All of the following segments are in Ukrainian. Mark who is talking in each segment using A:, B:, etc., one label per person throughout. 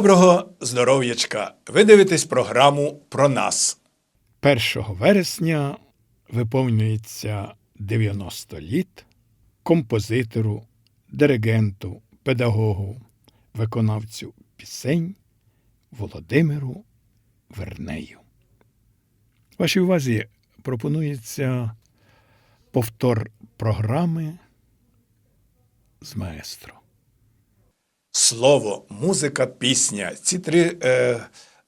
A: Доброго здоров'ячка! Ви дивитесь програму про нас.
B: 1 вересня виповнюється 90 літ композитору, диригенту, педагогу, виконавцю пісень Володимиру Вернею. Вашій увазі пропонується повтор програми з маестро.
A: Слово, музика, пісня. Ці три е,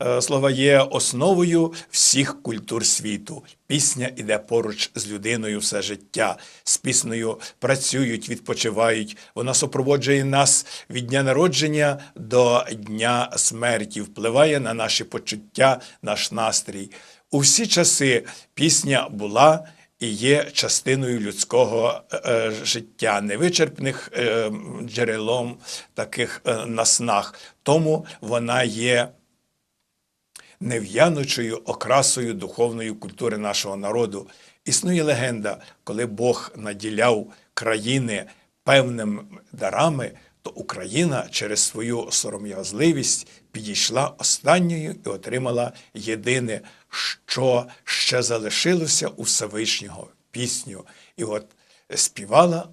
A: е, слова є основою всіх культур світу. Пісня іде поруч з людиною все життя. З піснею працюють, відпочивають. Вона супроводжує нас від дня народження до дня смерті, впливає на наші почуття, наш настрій. У всі часи пісня була і є частиною людського е, е, життя, невичерпних е, джерелом таких наснаг. Тому вона є нев'янучою окрасою духовної культури нашого народу. Існує легенда, коли Бог наділяв країни певними дарами, то Україна через свою сором'язливість підійшла останньою і отримала єдине, що ще залишилося у Всевишнього пісню. І от співала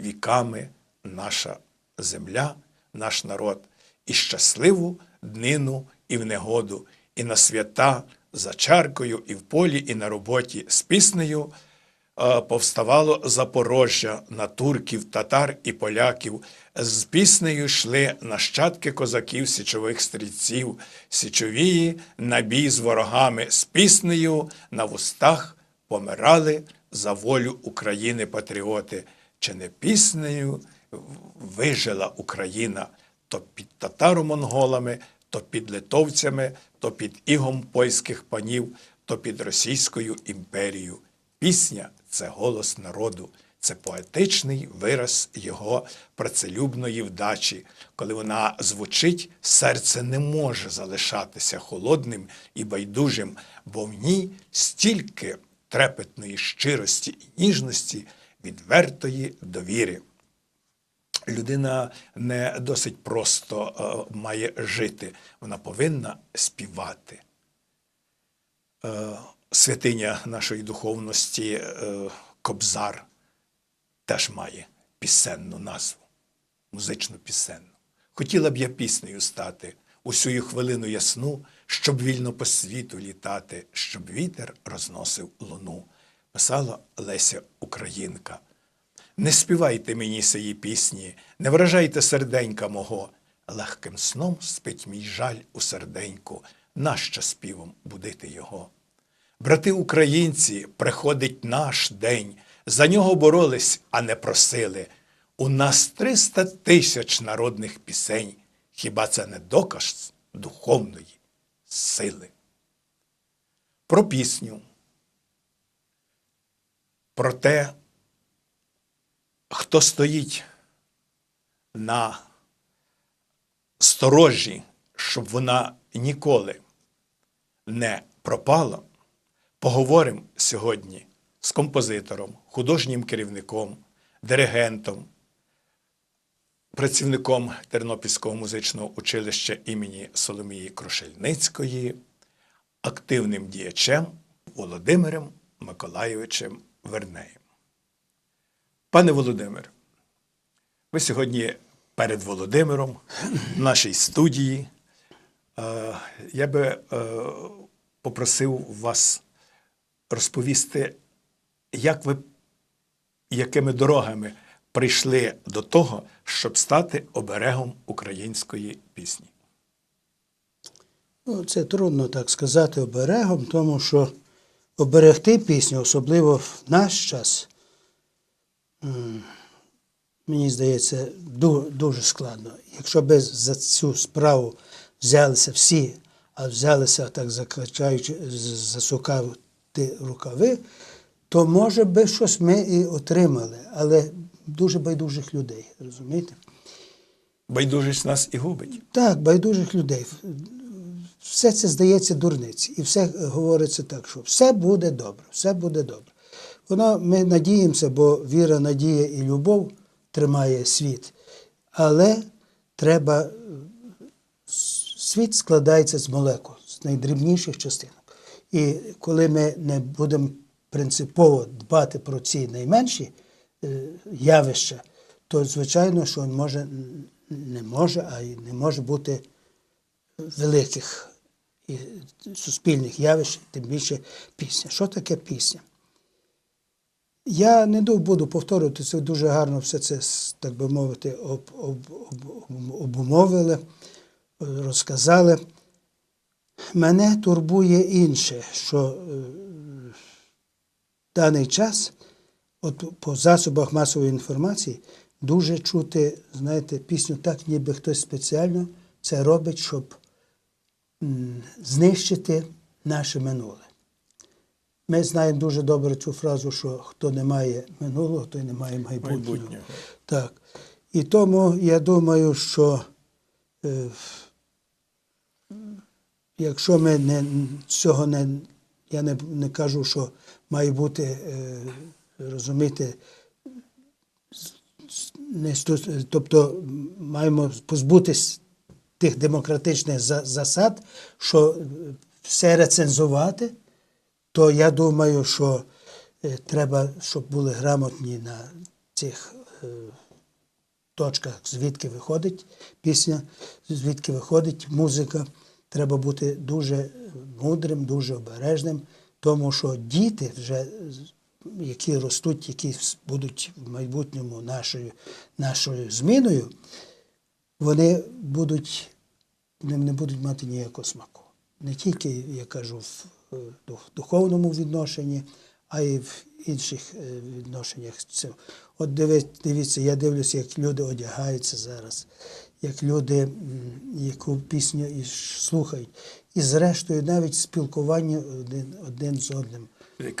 A: віками наша земля, наш народ, і щасливу днину і в негоду, і на свята за чаркою, і в полі, і на роботі з піснею повставало Запорожжя на турків, татар і поляків. З піснею йшли нащадки козаків, січових стрільців, січовії на бій з ворогами. З піснею на вустах помирали за волю України патріоти. Чи не піснею вижила Україна то під татаро-монголами, то під литовцями, то під ігом польських панів, то під Російською імперією. Пісня це голос народу, це поетичний вираз його працелюбної вдачі. Коли вона звучить, серце не може залишатися холодним і байдужим, бо в ній стільки трепетної щирості і ніжності, відвертої довіри людина не досить просто е, має жити, вона повинна співати. Святиня нашої духовності е, Кобзар теж має пісенну назву, музичну пісенну. Хотіла б я піснею стати усю хвилину ясну, щоб вільно по світу літати, щоб вітер розносив луну, писала Леся Українка. Не співайте мені сії пісні, не вражайте серденька мого. Легким сном спить мій жаль у серденьку, нащо співом будити його. Брати українці, приходить наш день, за нього боролись, а не просили. У нас триста тисяч народних пісень. Хіба це не доказ духовної сили? Про пісню, про те, хто стоїть на сторожі, щоб вона ніколи не пропала, поговоримо сьогодні з композитором, художнім керівником, диригентом, працівником Тернопільського музичного училища імені Соломії Крушельницької, активним діячем Володимиром Миколайовичем Вернеєм. Пане Володимир, ви сьогодні перед Володимиром в нашій студії. Е, Я би е, попросив вас розповісти, як ви, якими дорогами прийшли до того, щоб стати оберегом української пісні.
C: Ну, це трудно так сказати оберегом, тому що оберегти пісню, особливо в наш час, мені здається, дуже складно. Якщо би за цю справу взялися всі, а взялися так закачаючи, з- засукати рукави, то може би щось ми і отримали, але дуже байдужих людей, розумієте?
A: Байдужість нас і губить.
C: Так, байдужих людей. Все це здається дурниці. І все говориться так, що все буде добре, все буде добре. Воно ми надіємося, бо віра, надія і любов тримає світ. Але треба світ складається з молекул, з найдрібніших частинок. І коли ми не будемо принципово дбати про ці найменші е, явища, то звичайно, що може не може, а й не може бути великих і суспільних явищ, тим більше пісня. Що таке пісня? Я не буду повторювати, це дуже гарно все це, так би мовити, об, об, об, обумовили, розказали. Мене турбує інше, що е, в даний час, от по засобах масової інформації, дуже чути, знаєте, пісню так, ніби хтось спеціально це робить, щоб знищити наше минуле. Ми знаємо дуже добре цю фразу, що хто не має минулого, той не має майбутнього.
A: Майбутнього.
C: Так. І тому я думаю, що е, якщо ми не, цього не, я не, не кажу, що має бути, е, розумієте, не, тобто маємо позбутись тих демократичних за- засад, що е, все рецензувати, то я думаю, що е, треба, щоб були грамотні на цих е, точках, звідки виходить пісня, звідки виходить музика. Треба бути дуже мудрим, дуже обережним, тому що діти вже, які ростуть, які будуть в майбутньому нашою, нашою зміною, вони будуть, не, будуть мати ніякого смаку. Не тільки, я кажу, в е, духовному відношенні, а й в інших е, відношеннях. От дивіться, я дивлюся, як люди одягаються зараз, як люди яку пісню і слухають. І зрештою навіть спілкування один, один з одним.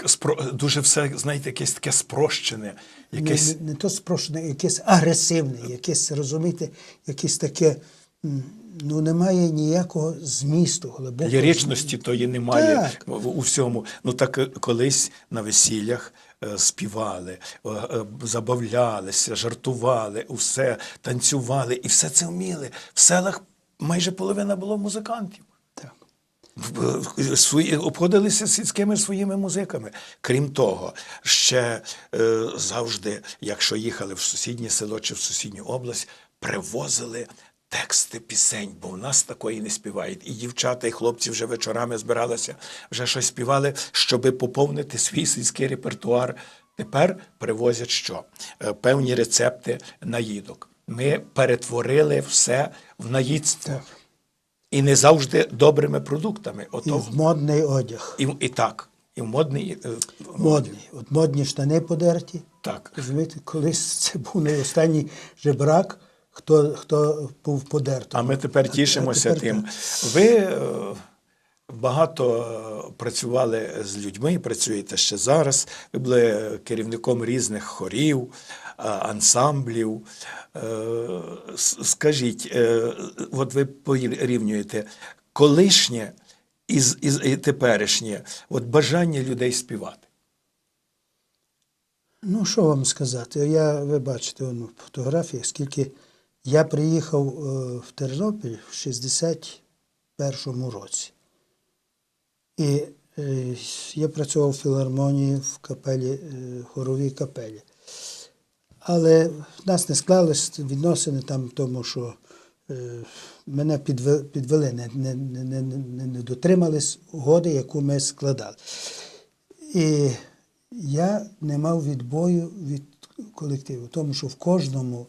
A: Спро- Дуже все, знаєте, якесь таке спрощене, якесь
C: Не, не, не то спрощене, якесь агресивне, якесь, розумієте, якесь таке, ну немає ніякого змісту глибокого.
A: Ліричності тої немає
C: Так.
A: в- у всьому. Ну так е, колись на весіллях співали, е, е, забавлялися, жартували, усе танцювали і все це вміли. В селах майже половина було музикантів. Свої, обходилися сільськими своїми музиками. Крім того, ще е, завжди, якщо їхали в сусіднє село чи в сусідню область, привозили тексти пісень, бо в нас такої не співають. І дівчата, і хлопці вже вечорами збиралися, вже щось співали, щоби поповнити свій сільський репертуар. Тепер привозять що? Е, Певні рецепти наїдок. Ми перетворили все в наїдство. І не завжди добрими продуктами.
C: І в модний одяг.
A: і, і так, і в модний. е,
C: Модний. От модні штани подерті.
A: Так.
C: Розумієте, колись це був не останній жебрак, хто, хто був подертий.
A: А ми тепер тішимося
C: тепер
A: тим. Ви е, багато е, працювали з людьми, працюєте ще зараз. Ви були керівником різних хорів, е, ансамблів. Скажіть, от ви порівнюєте колишнє і, і, і теперішнє, от бажання людей співати.
C: Ну, що вам сказати? Я, ви бачите он, в фотографіях, скільки я приїхав е, в Тернопіль в 61-му році. І е, я працював в філармонії в капелі, е, хоровій капелі. Але в нас не склались відносини там, тому що мене підвели, не, не, не, не, не, дотримались угоди, яку ми складали. І я не мав відбою від колективу, тому що в кожному,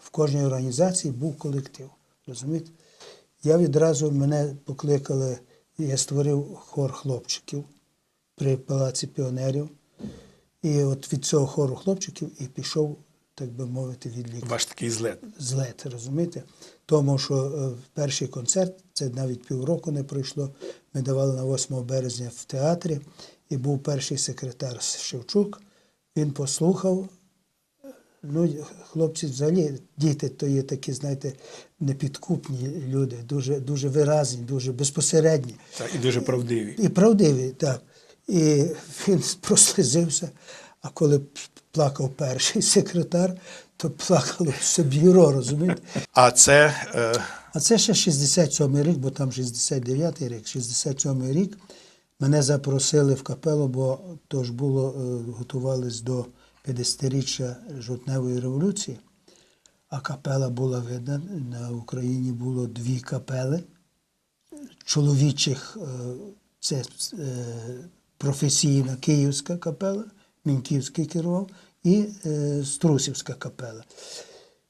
C: в кожній організації був колектив. Розумієте? Я відразу мене покликали, я створив хор хлопчиків при Палаці піонерів. І от від цього хору хлопчиків і пішов, так би мовити, відлік
A: Ваш такий злет.
C: злет, розумієте? Тому що е, перший концерт, це навіть півроку не пройшло. Ми давали на 8 березня в театрі, і був перший секретар Шевчук. Він послухав. Ну, хлопці взагалі, діти то є такі, знаєте, непідкупні люди, дуже, дуже виразні, дуже безпосередні.
A: Так, і дуже правдиві.
C: І правдиві, так. І він прослизився. А коли плакав перший секретар, то плакало все бюро, розумієте?
A: А це е,
C: А це ще 67-й рік, бо там 69-й рік, 67-й рік. Мене запросили в капелу, бо то ж було, е, готувались до 50-річчя жовтневої революції. А капела була видна. На Україні було дві капели чоловічих. е, Це е, професійна київська капела, Міньківський керував, і е, Струсівська капела.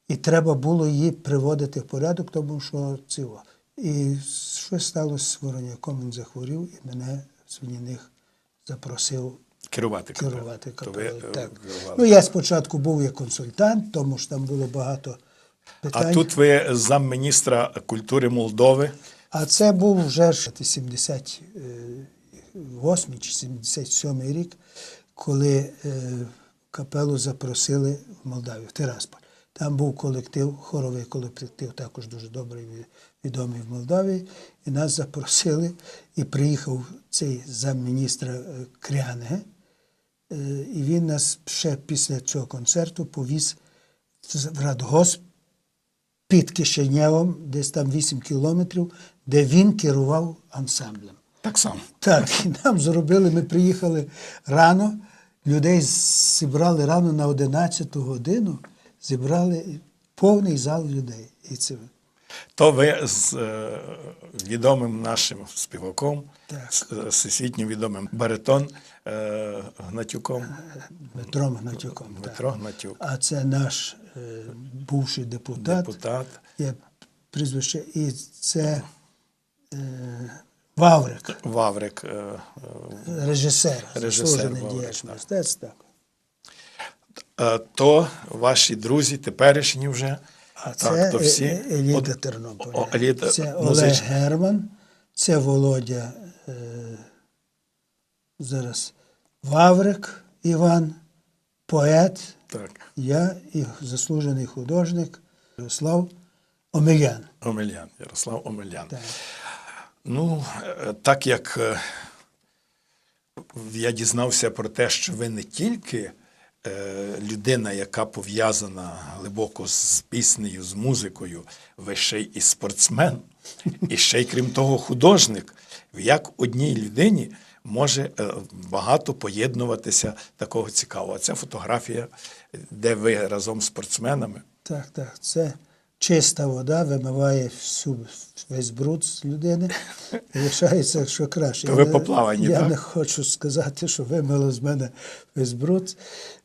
C: І треба було її приводити в порядок, тому що цього. І щось сталося з вороняком, він захворів, і мене Свиніних запросив
A: керувати
C: керувати капелою.
A: е,
C: Так.
A: керували.
C: Ну, я спочатку був як консультант, тому що там було багато питань.
A: А тут ви замміністра культури Молдови.
C: А це був вже ж 78 чи 77 рік, коли е, капелу запросили в Молдавію, в Тирасполь. Там був колектив, хоровий колектив, також дуже добрий, відомий в Молдавії. І нас запросили, і приїхав цей замміністра е, Кряне. Е, І він нас ще після цього концерту повіз в Радгосп під Кишинєвом, десь там 8 кілометрів, де він керував ансамблем.
A: Так само.
C: Так, і нам зробили, ми приїхали рано, людей зібрали рано на 11 годину, зібрали повний зал людей. І це
A: То ви з е, відомим нашим співаком, з е, всесвітньо відомим баритон е, Гнатюком,
C: Дмитром Гнатюком. так.
A: Дмитро Гнатюк,
C: А це наш е, бувший депутат.
A: депутат.
C: Є прізвище, і це е, Ваврик.
A: Ваврик. е, е,
C: Режисер,
A: Режисер,
C: діяч мистецтва.
A: То ваші друзі теперішні вже.
C: А
A: так,
C: це
A: то всі.
C: е- е- еліта
A: От-
C: Тернополя.
A: о- еліта
C: це Олег
A: музична.
C: Герман, це Володя е, зараз Ваврик Іван, поет,
A: Так,
C: я і заслужений художник Ярослав Омелян.
A: Омелян, Ярослав Омелян.
C: Так.
A: Ну, е, так як е, я дізнався про те, що ви не тільки е, людина, яка пов'язана глибоко з піснею, з музикою, ви ще й і спортсмен, і ще й крім того, художник. Як одній людині може е, багато поєднуватися такого цікавого. Ця фотографія, де ви разом з спортсменами.
C: Так, так. Це чиста вода вимиває всю, весь бруд з людини. І лишається, що краще.
A: То ви поплавані,
C: Я
A: так?
C: не хочу сказати, що вимило з мене весь бруд,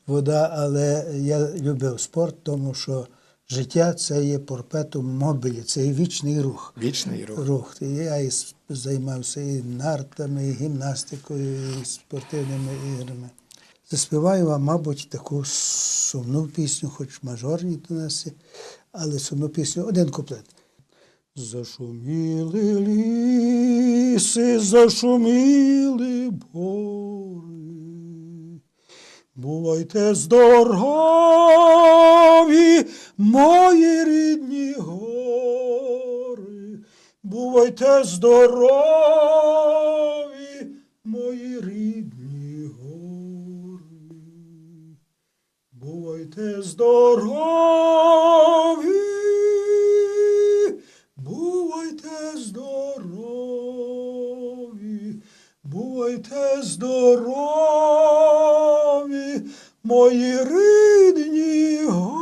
C: вода, але я любив спорт, тому що життя це є порпетум мобілі, це є вічний рух.
A: Вічний рух.
C: Рух. І я і займався і нартами, і гімнастикою, і спортивними іграми. Заспіваю вам, мабуть, таку сумну пісню, хоч мажорні до нас, але сумну пісню, один куплет. Зашуміли ліси, зашуміли бори. Бувайте здорові, мої рідні гори. Бувайте здорові, мої рідні гори. Бувайте здорові, бувайте здорові, бувайте здорові, мої рідні гори.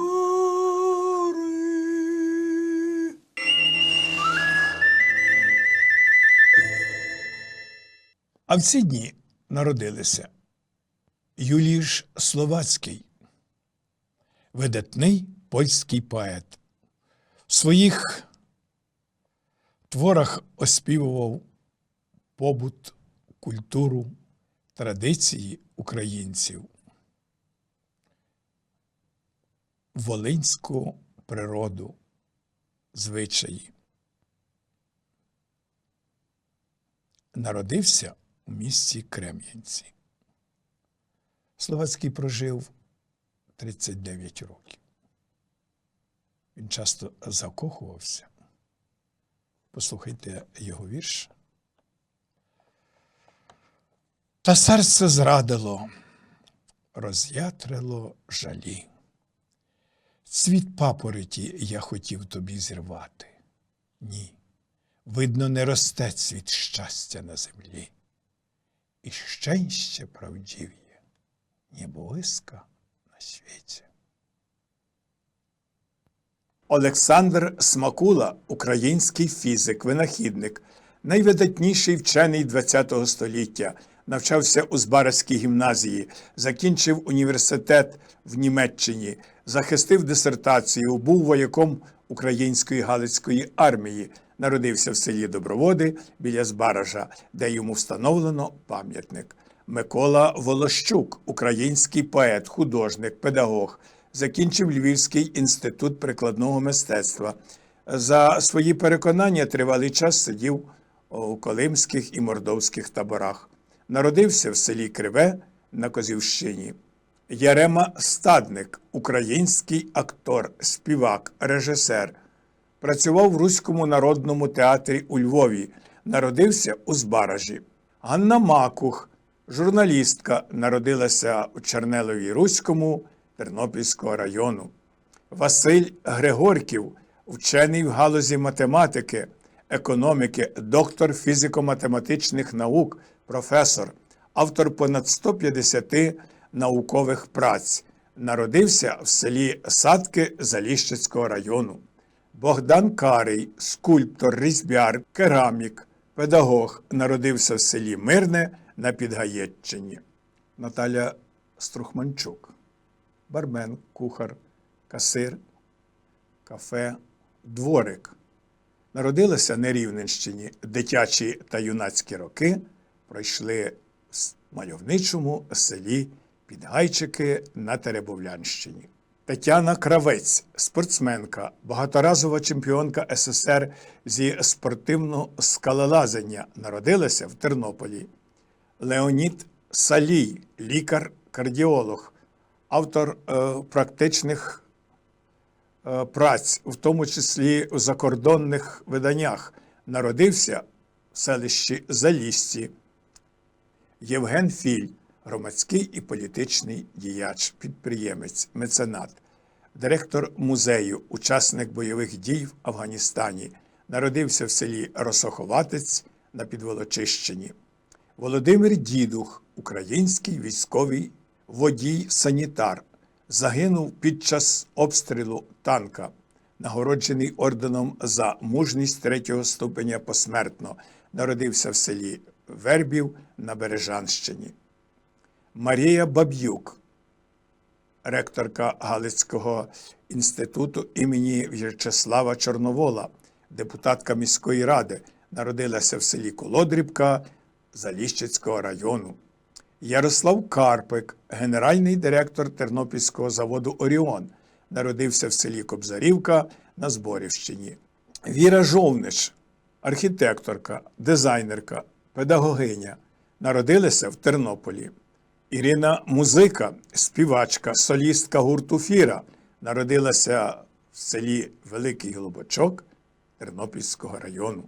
B: А в ці дні народилися Юліш Словацький, видатний польський поет. В своїх творах оспівував побут, культуру, традиції українців, волинську природу, звичаї. Народився у місті Крем'янці. Словацький прожив 39 років. Він часто закохувався. Послухайте його вірш. Та серце зрадило, роз'ятрило жалі. Цвіт папороті я хотів тобі зірвати. Ні, видно, не росте цвіт щастя на землі. І щастя правдів'є, ні близька на світі.
A: Олександр Смакула, український фізик, винахідник, найвидатніший вчений ХХ століття, навчався у Збаразькій гімназії, закінчив університет в Німеччині, захистив дисертацію, був вояком Української Галицької армії, народився в селі Доброводи біля Збаража, де йому встановлено пам'ятник. Микола Волощук, український поет, художник, педагог, закінчив Львівський інститут прикладного мистецтва. За свої переконання тривалий час сидів у Колимських і Мордовських таборах. Народився в селі Криве на Козівщині. Ярема Стадник, український актор, співак, режисер. Працював в Руському народному театрі у Львові. Народився у Збаражі. Ганна Макух, журналістка, народилася у Чернелові Руському Тернопільського району. Василь Григорків, вчений в галузі математики, економіки, доктор фізико-математичних наук, професор, автор понад 150 наукових праць. Народився в селі Садки Заліщицького району. Богдан Карий, скульптор, різьбяр, керамік, педагог, народився в селі Мирне на Підгаєтчині. Наталя Струхманчук, бармен, кухар, касир, кафе, дворик. Народилася на Рівненщині. Дитячі та юнацькі роки пройшли в мальовничому селі Підгайчики на Теребовлянщині. Тетяна Кравець, спортсменка, багаторазова чемпіонка СССР зі спортивного скалолазання, народилася в Тернополі. Леонід Салій, лікар-кардіолог, автор е, практичних е, праць, в тому числі у закордонних виданнях, народився в селищі Залісці. Євген Філь, громадський і політичний діяч, підприємець, меценат, директор музею, учасник бойових дій в Афганістані, народився в селі Росоховатець на Підволочищині. Володимир Дідух, український військовий водій-санітар, загинув під час обстрілу танка, нагороджений орденом за мужність третього ступеня посмертно, народився в селі Вербів на Бережанщині. Марія Баб'юк, ректорка Галицького інституту імені В'ячеслава Чорновола, депутатка міської ради, народилася в селі Колодрібка Заліщицького району. Ярослав Карпик, генеральний директор Тернопільського заводу Оріон, народився в селі Кобзарівка на Зборівщині. Віра Жовнич, архітекторка, дизайнерка, педагогиня, народилася в Тернополі. Ірина Музика, співачка, солістка гурту Фіра, народилася в селі Великий Глобочок Тернопільського району.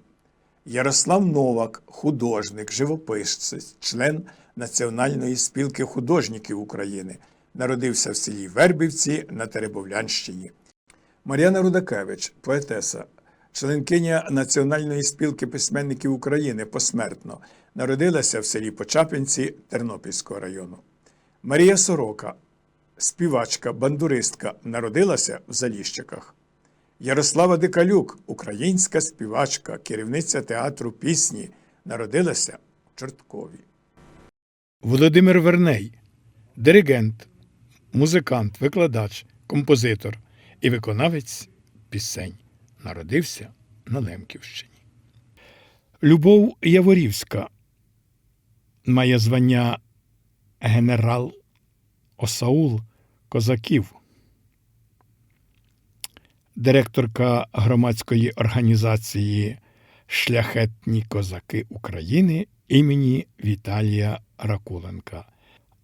A: Ярослав Новак, художник, живописець, член Національної спілки художників України, народився в селі Вербівці на Теребовлянщині. Мар'яна Рудакевич, поетеса, членкиня Національної спілки письменників України посмертно, народилася в селі Почапинці Тернопільського району. Марія Сорока, співачка, бандуристка, народилася в Заліщиках. Ярослава Дикалюк, українська співачка, керівниця театру пісні, народилася в Чорткові.
B: Володимир Верней, диригент, музикант, викладач, композитор і виконавець пісень. Народився на Лемківщині. Любов Яворівська має звання генерал Осаул Козаків, директорка громадської організації Шляхетні козаки України імені Віталія Ракуленка,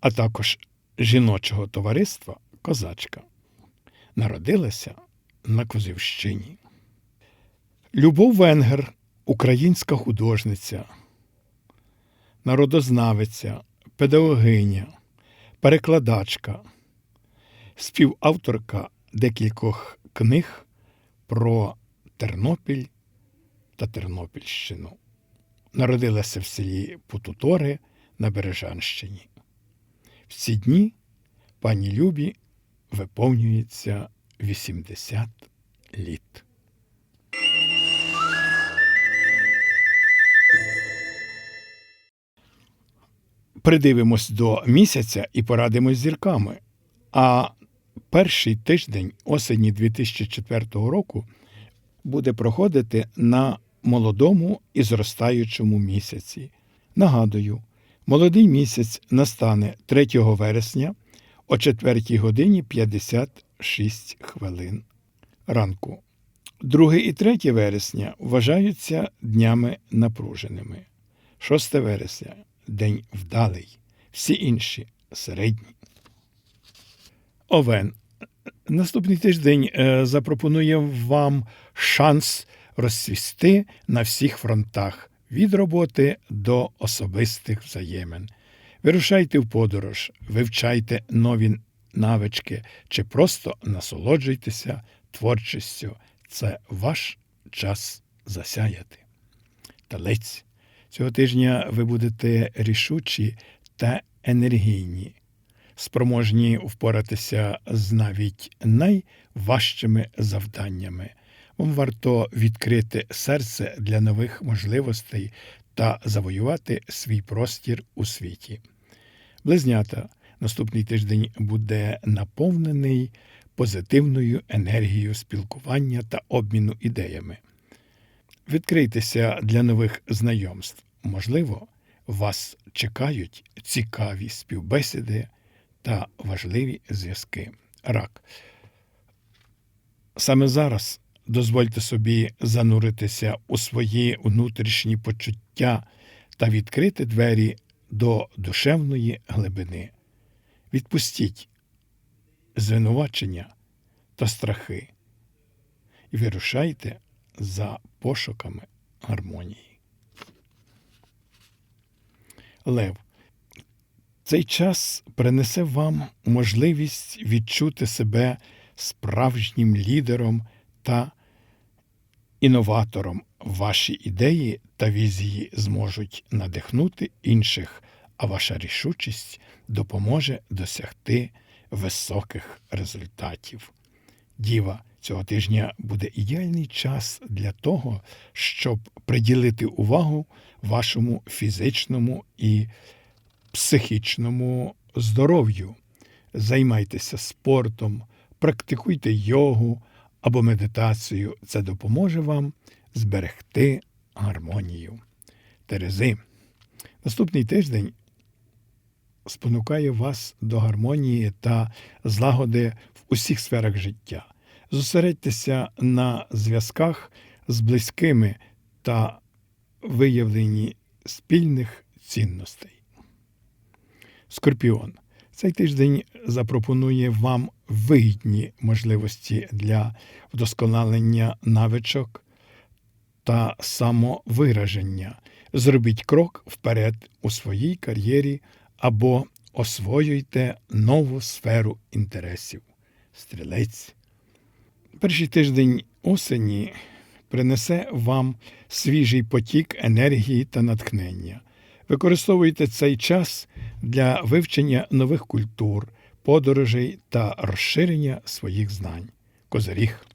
B: а також жіночого товариства Козачка. Народилася на Козівщині. Любов Венгер, українська художниця, народознавиця, педагогиня,
A: перекладачка, співавторка декількох книг про Тернопіль та Тернопільщину. Народилася в селі Путутори на Бережанщині. В ці дні пані Любі виповнюється 80 літ. Придивимось до місяця і порадимось зірками. А перший тиждень осені 2004 року буде проходити на молодому і зростаючому місяці. Нагадую, молодий місяць настане 3 вересня о 4 годині 56 хвилин ранку. 2 і 3 вересня вважаються днями напруженими. 6 вересня день вдалий, всі інші середні. Овен. Наступний тиждень е, запропонує вам шанс розцвісти на всіх фронтах від роботи до особистих взаємин. Вирушайте в подорож, вивчайте нові навички чи просто насолоджуйтеся творчістю. Це ваш час засяяти. Талець. Цього тижня ви будете рішучі та енергійні, спроможні впоратися з навіть найважчими завданнями. Вам варто відкрити серце для нових можливостей та завоювати свій простір у світі. Близнята, наступний тиждень буде наповнений позитивною енергією спілкування та обміну ідеями. Відкрийтеся для нових знайомств. Можливо, вас чекають цікаві співбесіди та важливі зв'язки. Рак. Саме зараз дозвольте собі зануритися у свої внутрішні почуття та відкрити двері до душевної глибини. Відпустіть звинувачення та страхи і вирушайте за пошуками гармонії. Лев. Цей час принесе вам можливість відчути себе справжнім лідером та інноватором. Ваші ідеї та візії зможуть надихнути інших, а ваша рішучість допоможе досягти високих результатів. Діва, цього тижня буде ідеальний час для того, щоб приділити увагу вашому фізичному і психічному здоров'ю. Займайтеся спортом, практикуйте йогу або медитацію. Це допоможе вам зберегти гармонію. Терези. Наступний тиждень спонукає вас до гармонії та злагоди в усіх сферах життя. Зосередьтеся на зв'язках з близькими та виявленні спільних цінностей. Скорпіон. Цей тиждень запропонує вам вигідні можливості для вдосконалення навичок та самовираження. Зробіть крок вперед у своїй кар'єрі або освоюйте нову сферу інтересів. Стрілець. Перший тиждень осені принесе вам свіжий потік енергії та натхнення. Використовуйте цей час для вивчення нових культур, подорожей та розширення своїх знань. Козиріг.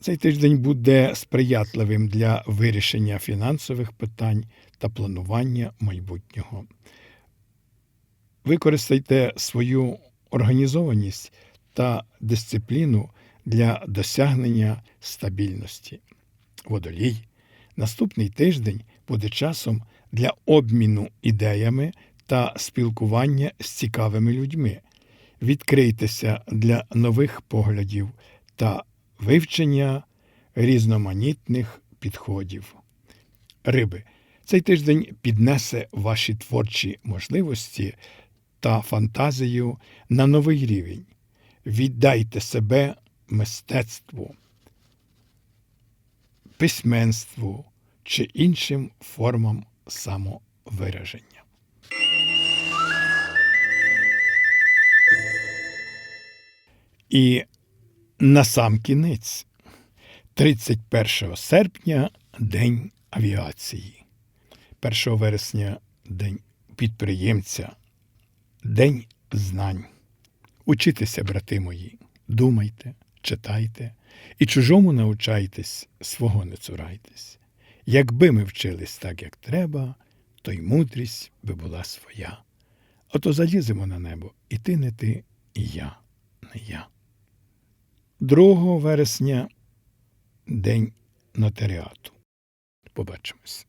A: Цей тиждень буде сприятливим для вирішення фінансових питань та планування майбутнього. Використайте свою організованість та дисципліну для досягнення стабільності. Водолій. Наступний тиждень буде часом для обміну ідеями та спілкування з цікавими людьми. Відкрийтеся для нових поглядів та вивчення різноманітних підходів. Риби. Цей тиждень піднесе ваші творчі можливості та фантазію на новий рівень віддайте себе мистецтву, письменству чи іншим формам самовираження. І на сам кінець, 31 серпня, День авіації, 1 вересня День підприємця, День знань. Учітеся, брати мої, думайте, читайте і чужому научайтесь, свого не цурайтесь. Якби ми вчились так, як треба, то й мудрість би була своя. Ото заліземо на небо, і ти не ти, і я не я. 2 вересня День нотаріату. Побачимось.